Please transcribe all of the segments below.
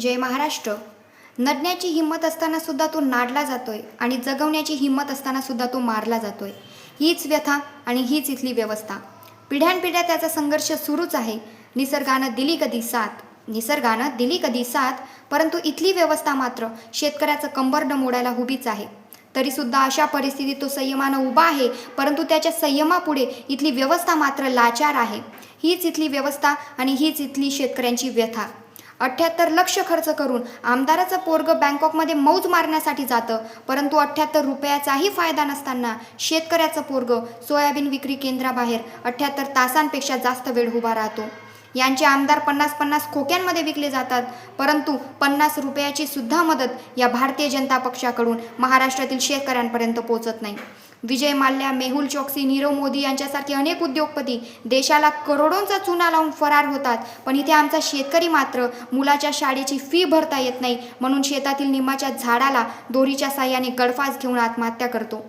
जय महाराष्ट्र. नडण्याची हिंमत असताना सुद्धा तो नाडला जातोय आणि जगवण्याची हिंमत असताना सुद्धा तो मारला जातोय. हीच व्यथा आणि हीच इथली व्यवस्था. पिढ्यानपिढ्या त्याचा संघर्ष सुरूच आहे. निसर्गानं दिली कधी साथ? निसर्गानं दिली कधी साथ? परंतु इथली व्यवस्था मात्र शेतकऱ्याचं कंबरडं मोडायला उभीच आहे. तरीसुद्धा अशा परिस्थितीत तो संयमानं उभा आहे परंतु त्याच्या संयमापुढे इथली व्यवस्था मात्र लाचार आहे. हीच इथली व्यवस्था आणि हीच इथली शेतकऱ्यांची व्यथा. अठ्ठ्याहत्तर लक्ष खर्च करून आमदाराचं पोरग बँकॉकमध्ये मौज मारण्यासाठी जातं. परंतु अठ्ठ्याहत्तर रुपयाचाही फायदा नसताना शेतकऱ्याचं पोरग सोयाबीन विक्री केंद्राबाहेर अठ्ठ्याहत्तर तासांपेक्षा जास्त वेळ उभा राहतो. यांचे आमदार पन्नास पन्नास खोक्यांमध्ये विकले जातात. परंतु पन्नास रुपयाची सुद्धा मदत या भारतीय जनता पक्षाकडून महाराष्ट्रातील शेतकऱ्यांपर्यंत पोहोचत नाही. विजय माल्या मेहुल चोक्सी नीरव मोदी यांच्यासारखे अनेक उद्योगपती देशाला करोडोंचा चुना लावून फरार होतात. पण इथे आमचा शेतकरी मात्र मुलाच्या शाळेची फी भरता येत नाही म्हणून शेतातील निंबाच्या झाडाला दोरीच्या साह्याने गडफास घेऊन आत्महत्या करतो.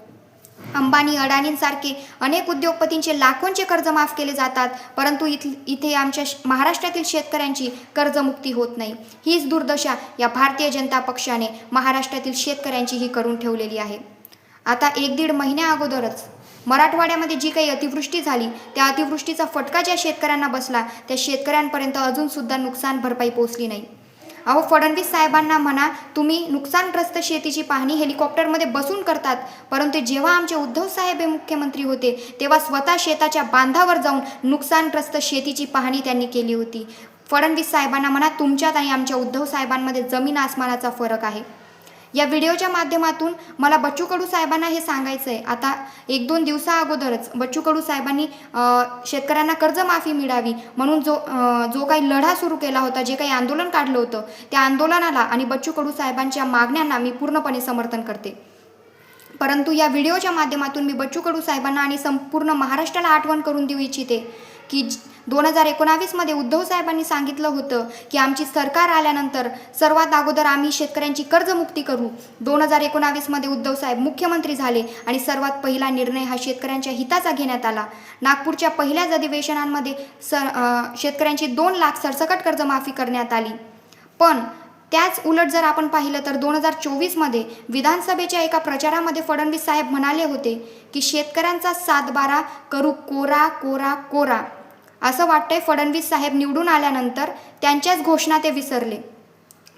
अंबानी अडाणींसारखे अनेक उद्योगपतींचे लाखोंचे कर्ज माफ केले जातात परंतु इथ इथे आमच्या महाराष्ट्रातील शेतकऱ्यांची कर्जमुक्ती होत नाही. हीच दुर्दशा या भारतीय जनता पक्षाने महाराष्ट्रातील शेतकऱ्यांचीही करून ठेवलेली आहे. आता एक दीड महिन्या अगोदरच मराठवाड्यामध्ये जी काही अतिवृष्टी झाली त्या अतिवृष्टीचा फटका ज्या शेतकऱ्यांना बसला त्या शेतकऱ्यांपर्यंत अजूनसुद्धा नुकसान भरपाई पोहोचली नाही. अहो फडणवीस साहेबांना म्हणा तुम्ही नुकसानग्रस्त शेतीची पाहणी हेलिकॉप्टरमध्ये बसून करतात. परंतु जेव्हा आमचे उद्धव साहेब हे मुख्यमंत्री होते तेव्हा स्वतः शेताच्या बांधावर जाऊन नुकसानग्रस्त शेतीची पाहणी त्यांनी केली होती. फडणवीस साहेबांना म्हणा तुमच्यात आणि आमच्या उद्धव साहेबांमध्ये जमीन आसमानाचा फरक आहे. या व्हिडिओच्या माध्यमातून मला बच्चू कडू साहेबांना हे सांगायचं आहे आता एक दोन दिवसा अगोदरच बच्चू कडू साहेबांनी शेतकऱ्यांना कर्जमाफी मिळावी म्हणून जो जो काही लढा सुरू केला होता जे काही आंदोलन काढलं होतं त्या आंदोलनाला आणि बच्चू कडू साहेबांच्या मागण्यांना मी पूर्णपणे समर्थन करते. परंतु या व्हिडिओच्या माध्यमातून मी बच्चू कडू साहेबांना आणि संपूर्ण महाराष्ट्राला आठवण करून देऊ इच्छिते की दोन हजार एकोणावीसमध्ये उद्धव साहेबांनी सांगितलं होतं की आमची सरकार आल्यानंतर सर्वात अगोदर आम्ही शेतकऱ्यांची कर्जमुक्ती करू. दोन हजार एकोणावीसमध्ये उद्धव साहेब मुख्यमंत्री झाले आणि सर्वात पहिला निर्णय हा शेतकऱ्यांच्या हिताचा घेण्यात आला. नागपूरच्या पहिल्याच अधिवेशनांमध्ये सर शेतकऱ्यांची दोन लाख सरसकट कर्जमाफी करण्यात आली. पण त्याच उलट जर आपण पाहिलं तर दोन हजार चोवीसमध्ये विधानसभेच्या एका प्रचारामध्ये फडणवीस साहेब म्हणाले होते की शेतकऱ्यांचा सातबारा करू कोरा कोरा कोरा. असं वाटतंय फडणवीस साहेब निवडून आल्यानंतर त्यांच्याच घोषणा ते विसरले.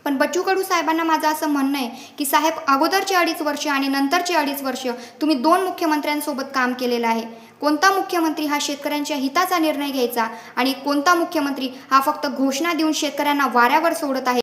पण बच्चू कडू साहेबांना माझं असं म्हणणं आहे की साहेब अगोदरचे अडीच वर्ष आणि नंतरचे अडीच वर्ष तुम्ही दोन मुख्यमंत्र्यांसोबत काम केलेलं आहे. कोणता मुख्यमंत्री हा शेतकऱ्यांच्या हिताचा निर्णय घ्यायचा आणि कोणता मुख्यमंत्री हा फक्त घोषणा देऊन शेतकऱ्यांना वाऱ्यावर सोडत आहे?